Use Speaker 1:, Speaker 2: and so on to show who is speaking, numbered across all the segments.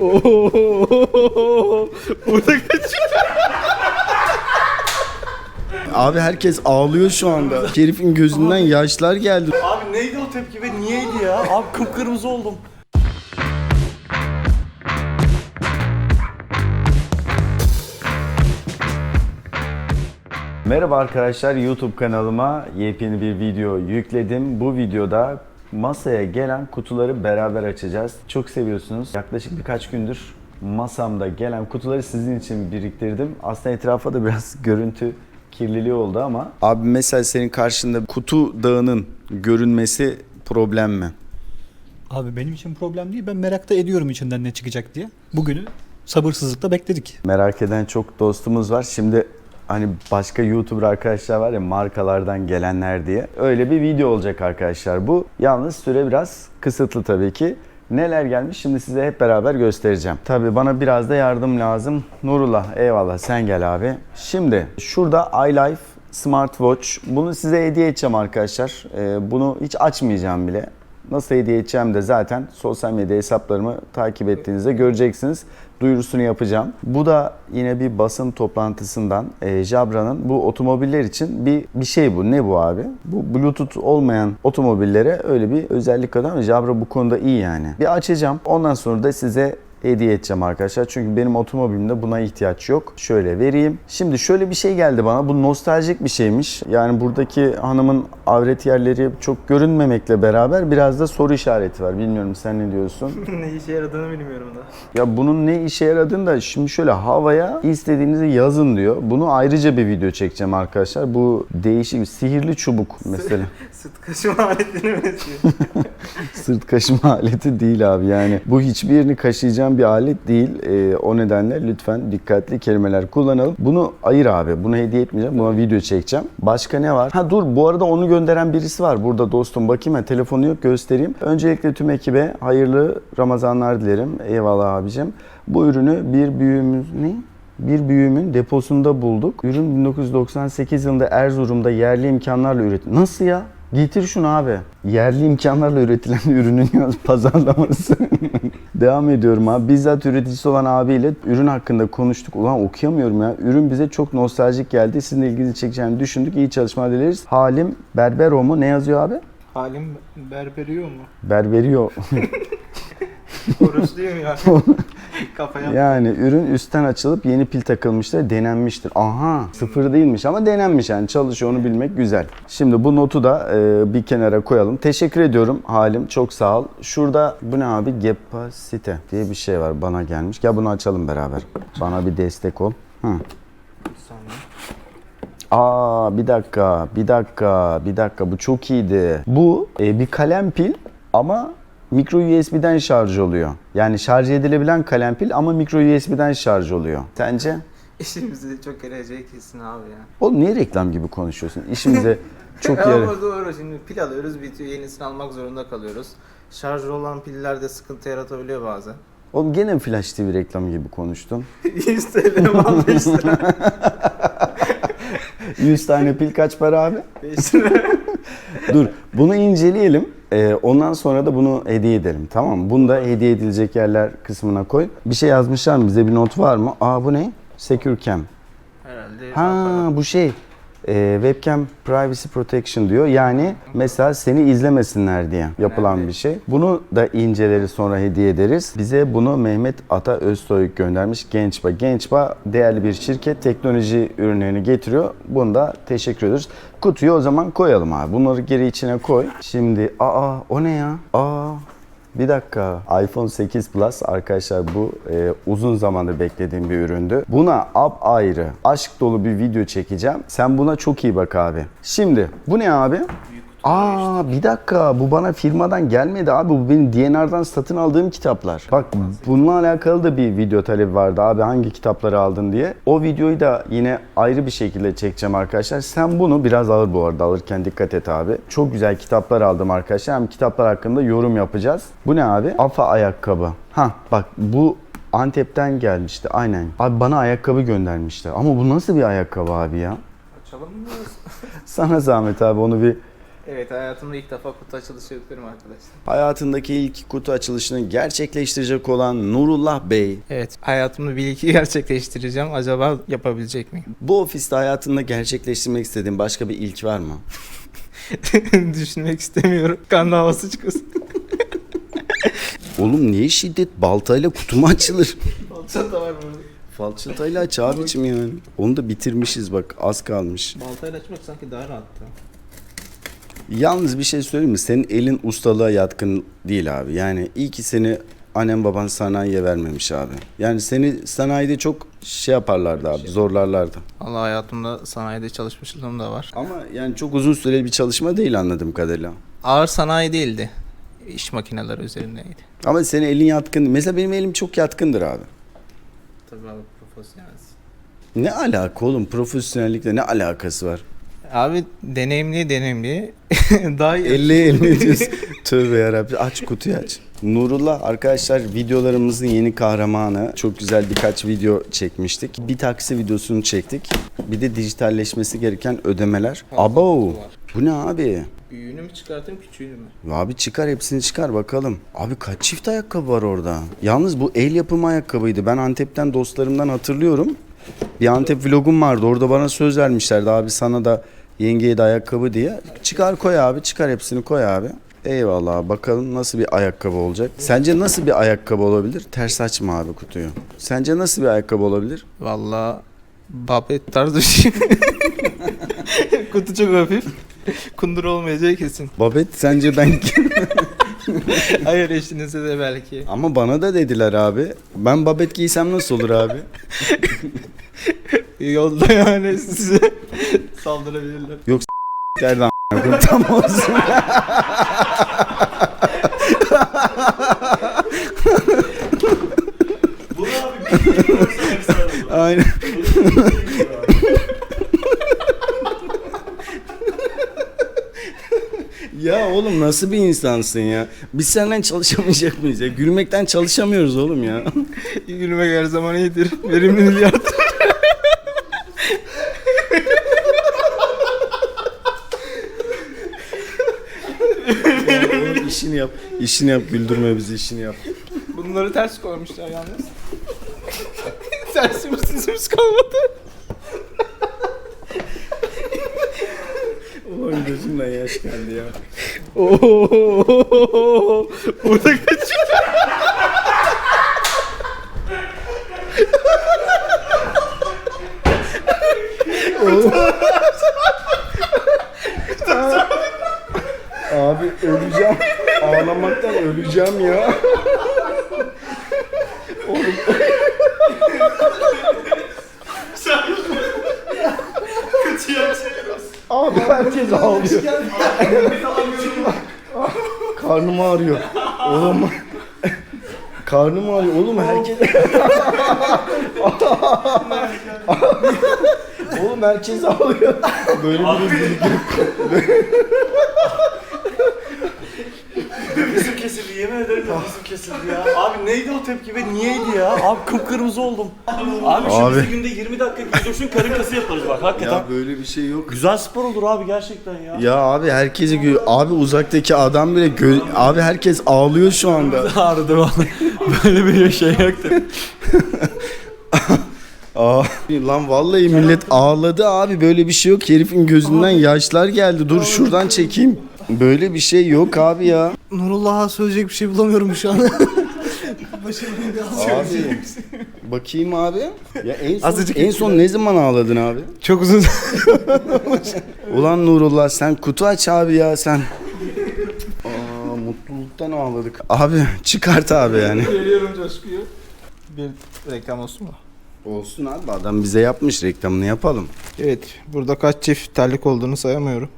Speaker 1: Oo, burada kaçıyor. Abi herkes ağlıyor şu anda. Şerif'in gözünden yaşlar geldi.
Speaker 2: Abi neydi o tepki ve niyeydi ya? Abi kıpkırmızı oldum.
Speaker 1: Merhaba arkadaşlar YouTube kanalıma yepyeni bir video yükledim. Bu videoda masaya gelen kutuları beraber açacağız. Çok seviyorsunuz. Yaklaşık birkaç gündür masamda gelen kutuları sizin için biriktirdim. Aslında etrafa da biraz görüntü kirliliği oldu ama. Abi mesela senin karşında kutu dağının görünmesi problem mi?
Speaker 3: Abi benim için problem değil. Ben merakta ediyorum içinden ne çıkacak diye. Bugünü sabırsızlıkla bekledik.
Speaker 1: Merak eden çok dostumuz var. Şimdi hani başka YouTuber arkadaşlar var ya markalardan gelenler diye. Öyle bir video olacak arkadaşlar bu. Yalnız süre biraz kısıtlı tabii ki. Neler gelmiş şimdi size hep beraber göstereceğim. Tabii bana biraz da yardım lazım. Nurullah eyvallah sen gel abi. Şimdi şurada iLife Smartwatch. Bunu size hediye edeceğim arkadaşlar. Ee, bunu hiç açmayacağım bile. Nasıl hediye edeceğim de zaten sosyal medya hesaplarımı takip ettiğinizde göreceksiniz. Duyurusunu yapacağım. Bu da yine bir basın toplantısından e, Jabra'nın bu otomobiller için bir bir şey bu. Ne bu abi? Bu Bluetooth olmayan otomobillere öyle bir özellik ama Jabra bu konuda iyi yani. Bir açacağım. Ondan sonra da size hediye edeceğim arkadaşlar. Çünkü benim otomobilimde buna ihtiyaç yok. Şöyle vereyim. Şimdi şöyle bir şey geldi bana. Bu nostaljik bir şeymiş. Yani buradaki hanımın avret yerleri çok görünmemekle beraber biraz da soru işareti var. Bilmiyorum sen ne diyorsun?
Speaker 2: ne işe yaradığını bilmiyorum da.
Speaker 1: Ya bunun ne işe yaradığını da şimdi şöyle havaya istediğinizi yazın diyor. Bunu ayrıca bir video çekeceğim arkadaşlar. Bu değişik sihirli çubuk mesela.
Speaker 2: Süt kaşıma aletini benziyor.
Speaker 1: Sırt kaşıma aleti değil abi yani. Bu hiçbirini kaşıyacağım bir alet değil. Ee, o nedenle lütfen dikkatli kelimeler kullanalım. Bunu ayır abi. Bunu hediye etmeyeceğim. Buna video çekeceğim. Başka ne var? Ha dur bu arada onu gönderen birisi var. Burada dostum bakayım. Ha, telefonu yok göstereyim. Öncelikle tüm ekibe hayırlı Ramazanlar dilerim. Eyvallah abicim. Bu ürünü bir büyüğümüz ne? Bir büyüğümün deposunda bulduk. Ürün 1998 yılında Erzurum'da yerli imkanlarla üretildi. Nasıl ya? Getir şunu abi. Yerli imkanlarla üretilen ürünün pazarlaması. Devam ediyorum abi. Bizzat üreticisi olan abiyle ürün hakkında konuştuk. Ulan okuyamıyorum ya. Ürün bize çok nostaljik geldi. Sizin ilginizi çekeceğini düşündük. İyi çalışmalar dileriz. Halim Berbero mu? Ne yazıyor abi?
Speaker 2: Halim berberiyor mu?
Speaker 1: Berberiyor.
Speaker 2: Oruçluyum ya. Kafaya.
Speaker 1: Yani ürün üstten açılıp yeni pil takılmıştır, denenmiştir. Aha sıfır değilmiş ama denenmiş yani çalışıyor onu bilmek güzel. Şimdi bu notu da e, bir kenara koyalım. Teşekkür ediyorum Halim çok sağ ol. Şurada bu ne abi? Gepasite diye bir şey var bana gelmiş. Gel bunu açalım beraber. Bana bir destek ol. Hı. Aa bir dakika, bir dakika, bir dakika bu çok iyiydi. Bu e, bir kalem pil ama micro USB'den şarj oluyor. Yani şarj edilebilen kalem pil ama micro USB'den şarj oluyor. Sence?
Speaker 4: İşimizi çok geleceği kesin abi ya.
Speaker 1: Oğlum niye reklam gibi konuşuyorsun? İşimize çok yarı.
Speaker 4: ama doğru şimdi pil alıyoruz bitiyor yenisini almak zorunda kalıyoruz. Şarjlı olan piller de sıkıntı yaratabiliyor bazen.
Speaker 1: Oğlum gene mi Flash TV reklamı gibi konuştun?
Speaker 4: 100 TL 5 lira.
Speaker 1: 100 tane pil kaç para abi?
Speaker 4: 5 lira.
Speaker 1: Dur bunu inceleyelim. Ee, ondan sonra da bunu hediye edelim tamam mı? Bunu da hediye edilecek yerler kısmına koy. Bir şey yazmışlar mı? Bize bir not var mı? Aa bu ne? Secure Cam.
Speaker 4: Herhalde.
Speaker 1: Ha bu şey e, webcam privacy protection diyor. Yani mesela seni izlemesinler diye yapılan bir şey. Bunu da inceleri sonra hediye ederiz. Bize bunu Mehmet Ata Özsoy göndermiş. Gençba. Gençba değerli bir şirket teknoloji ürünlerini getiriyor. Bunu da teşekkür ediyoruz. Kutuyu o zaman koyalım abi. Bunları geri içine koy. Şimdi aa o ne ya? Aa bir dakika. iPhone 8 Plus arkadaşlar bu e, uzun zamandır beklediğim bir üründü. Buna ap ayrı aşk dolu bir video çekeceğim. Sen buna çok iyi bak abi. Şimdi bu ne abi? Aa bir dakika bu bana firmadan gelmedi abi bu benim DNR'dan satın aldığım kitaplar. Bak bununla alakalı da bir video talebi vardı abi hangi kitapları aldın diye. O videoyu da yine ayrı bir şekilde çekeceğim arkadaşlar. Sen bunu biraz ağır bu arada alırken dikkat et abi. Çok güzel kitaplar aldım arkadaşlar. Hem kitaplar hakkında yorum yapacağız. Bu ne abi? Afa ayakkabı. Ha bak bu Antep'ten gelmişti aynen. Abi bana ayakkabı göndermişler. Ama bu nasıl bir ayakkabı abi ya?
Speaker 4: Açalım mı?
Speaker 1: Sana zahmet abi onu bir
Speaker 4: Evet hayatımda ilk defa kutu açılışı yapıyorum arkadaşlar.
Speaker 1: Hayatındaki ilk kutu açılışını gerçekleştirecek olan Nurullah Bey.
Speaker 4: Evet hayatımda bir iki gerçekleştireceğim. Acaba yapabilecek miyim?
Speaker 1: Bu ofiste hayatında gerçekleştirmek istediğin başka bir ilk var mı?
Speaker 4: Düşünmek istemiyorum. Kan havası çıkasın.
Speaker 1: Oğlum niye şiddet? Baltayla kutu mu açılır?
Speaker 4: Balta da var burada.
Speaker 1: Falçatayla aç abicim yani. Onu da bitirmişiz bak az kalmış.
Speaker 4: Baltayla açmak sanki daha rahattı.
Speaker 1: Yalnız bir şey söyleyeyim mi? Senin elin ustalığa yatkın değil abi. Yani iyi ki seni annem baban sanayiye vermemiş abi. Yani seni sanayide çok şey yaparlardı abi, zorlarlardı.
Speaker 4: Allah hayatımda sanayide çalışmışlığım da var.
Speaker 1: Ama yani çok uzun süreli bir çalışma değil anladığım kadarıyla.
Speaker 4: Ağır sanayi değildi. İş makineleri üzerindeydi.
Speaker 1: Ama senin elin yatkın. Mesela benim elim çok yatkındır abi.
Speaker 4: Tabii abi profesyonelsin.
Speaker 1: Ne alaka oğlum? Profesyonellikle ne alakası var?
Speaker 4: Abi deneyimli deneyimli daha iyi.
Speaker 1: 50 50 diyorsun. Tövbe yarabbim. Aç kutuyu aç. Nurullah arkadaşlar videolarımızın yeni kahramanı. Çok güzel birkaç video çekmiştik. Bir taksi videosunu çektik. Bir de dijitalleşmesi gereken ödemeler. Abo. Bu ne abi?
Speaker 4: Büyüğünü mü çıkartayım küçüğünü mü?
Speaker 1: Abi çıkar hepsini çıkar bakalım. Abi kaç çift ayakkabı var orada? Yalnız bu el yapımı ayakkabıydı. Ben Antep'ten dostlarımdan hatırlıyorum. Bir Antep vlogum vardı. Orada bana söz vermişlerdi. Abi sana da yengeye de ayakkabı diye. Çıkar koy abi. Çıkar hepsini koy abi. Eyvallah bakalım nasıl bir ayakkabı olacak. Sence nasıl bir ayakkabı olabilir? Ters açma abi kutuyu. Sence nasıl bir ayakkabı olabilir?
Speaker 4: Valla babet tarzı bir şey. Kutu çok hafif. Kundur olmayacağı kesin.
Speaker 1: Babet sence ben
Speaker 4: Hayır eşinize de belki.
Speaker 1: Ama bana da dediler abi. Ben babet giysem nasıl olur abi?
Speaker 4: Yolda yani size saldırabilirler.
Speaker 1: Nereden a**ım? tam olsun.
Speaker 2: Bu ne abi? Bir görsen efsane.
Speaker 1: Aynen. ya oğlum nasıl bir insansın ya? Biz seninle çalışamayacak mıyız ya? Gülmekten çalışamıyoruz oğlum ya.
Speaker 4: Gülmek her zaman iyidir. Verimliliği artır.
Speaker 1: oğlum işini yap. İşini yap güldürme bizi işini yap.
Speaker 4: Bunları ters koymuşlar yalnız. Tersimiz sizimiz kalmadı.
Speaker 1: Oğlum gözümden yaş geldi ya.
Speaker 4: Oo, burada.
Speaker 1: Abi öleceğim. Ağlamaktan öleceğim ya.
Speaker 2: Kötü yapsaydı.
Speaker 1: Abi herkes ağlıyor. Karnım ağrıyor. Oğlum. Karnım ağrıyor. Oğlum herkes... Oğlum herkes ağlıyor. Böyle bir
Speaker 2: Bizim kesildi yemin ederim de bizim kesildi ya. Abi neydi o tepki ve niyeydi ya? Abi kıpkırmızı oldum. Abi şimdi
Speaker 1: Abi.
Speaker 2: bizi günde 20 dakika gidiyorsun karın kası yaparız bak hakikaten.
Speaker 1: Ya böyle bir şey yok.
Speaker 2: Güzel spor olur abi gerçekten ya.
Speaker 1: Ya abi herkesi gö- abi uzaktaki adam bile gö- abi herkes ağlıyor şu anda.
Speaker 2: Ağrıdı vallahi. Böyle bir şey yoktu.
Speaker 1: Aa, lan vallahi millet ağladı abi böyle bir şey yok. Herifin gözünden yaşlar geldi. Dur şuradan çekeyim. Böyle bir şey yok abi ya.
Speaker 3: Nurullah'a söyleyecek bir şey bulamıyorum şu an.
Speaker 1: Abi. Bakayım abi. Ya en son,
Speaker 3: Azıcık
Speaker 1: en son ne zaman ağladın abi?
Speaker 3: Çok uzun.
Speaker 1: Ulan Nurullah sen kutu aç abi ya sen. Aa, mutluluktan ağladık. Abi çıkart abi yani.
Speaker 4: Veriyorum coşkuyu. Bir reklam olsun mu?
Speaker 1: Olsun abi adam bize yapmış reklamını yapalım.
Speaker 4: Evet, burada kaç çift terlik olduğunu sayamıyorum.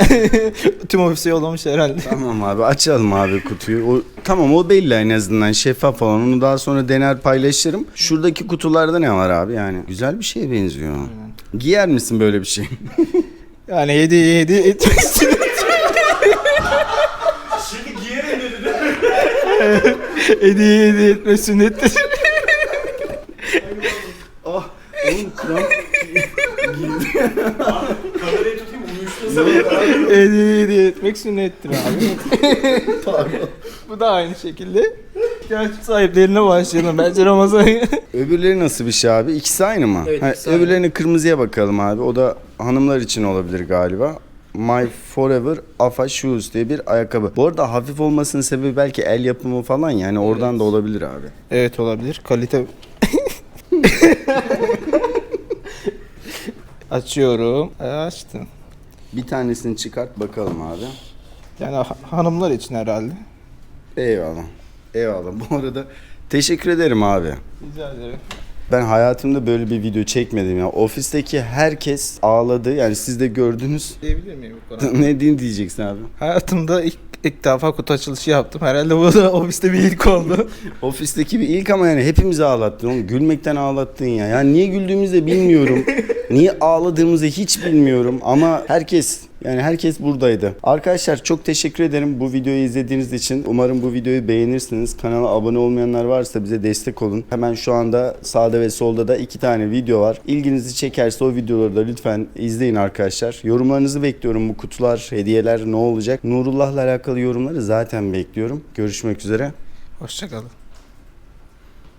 Speaker 4: Tüm ofise yollamış herhalde.
Speaker 1: Tamam abi açalım abi kutuyu. O, tamam o belli en azından şeffaf olan. Onu daha sonra dener paylaşırım. Şuradaki kutularda ne var abi yani? Güzel bir şeye benziyor. Giyer misin böyle bir şey?
Speaker 4: Yani yedi yedi etmesin.
Speaker 2: Şimdi giyerim dedi de.
Speaker 4: Hediye yedi etme sünnettir.
Speaker 1: ah oğlum kram.
Speaker 2: Uyuştu
Speaker 4: hediye, hediye etmek sünnettir abi. Bu da aynı şekilde. Gel sahiplerine başlayalım. Bence Ramazan.
Speaker 1: Öbürleri nasıl bir şey abi? İkisi aynı mı?
Speaker 4: Evet,
Speaker 1: Ha,
Speaker 4: ikisi aynı.
Speaker 1: öbürlerini kırmızıya bakalım abi. O da hanımlar için olabilir galiba. My Forever Afa Shoes diye bir ayakkabı. Bu arada hafif olmasının sebebi belki el yapımı falan yani oradan da olabilir abi.
Speaker 4: evet olabilir. Kalite. Açıyorum. Açtım.
Speaker 1: Bir tanesini çıkart bakalım abi.
Speaker 4: Yani ha- hanımlar için herhalde.
Speaker 1: Eyvallah. Eyvallah. Bu arada teşekkür ederim abi.
Speaker 4: Rica ederim.
Speaker 1: Ben hayatımda böyle bir video çekmedim ya. Ofisteki herkes ağladı. Yani siz de gördünüz.
Speaker 4: Diyebilir miyim bu konuda?
Speaker 1: ne din diyeceksin abi?
Speaker 4: Hayatımda ilk, ilk defa kutu açılışı yaptım. Herhalde bu da ofiste bir ilk oldu.
Speaker 1: Ofisteki bir ilk ama yani hepimizi ağlattın oğlum. Gülmekten ağlattın ya. Yani niye güldüğümüzü de bilmiyorum. niye ağladığımızı hiç bilmiyorum. Ama herkes yani herkes buradaydı. Arkadaşlar çok teşekkür ederim bu videoyu izlediğiniz için. Umarım bu videoyu beğenirsiniz. Kanala abone olmayanlar varsa bize destek olun. Hemen şu anda sağda ve solda da iki tane video var. İlginizi çekerse o videoları da lütfen izleyin arkadaşlar. Yorumlarınızı bekliyorum. Bu kutular, hediyeler ne olacak? Nurullah'la alakalı yorumları zaten bekliyorum. Görüşmek üzere.
Speaker 4: Hoşçakalın.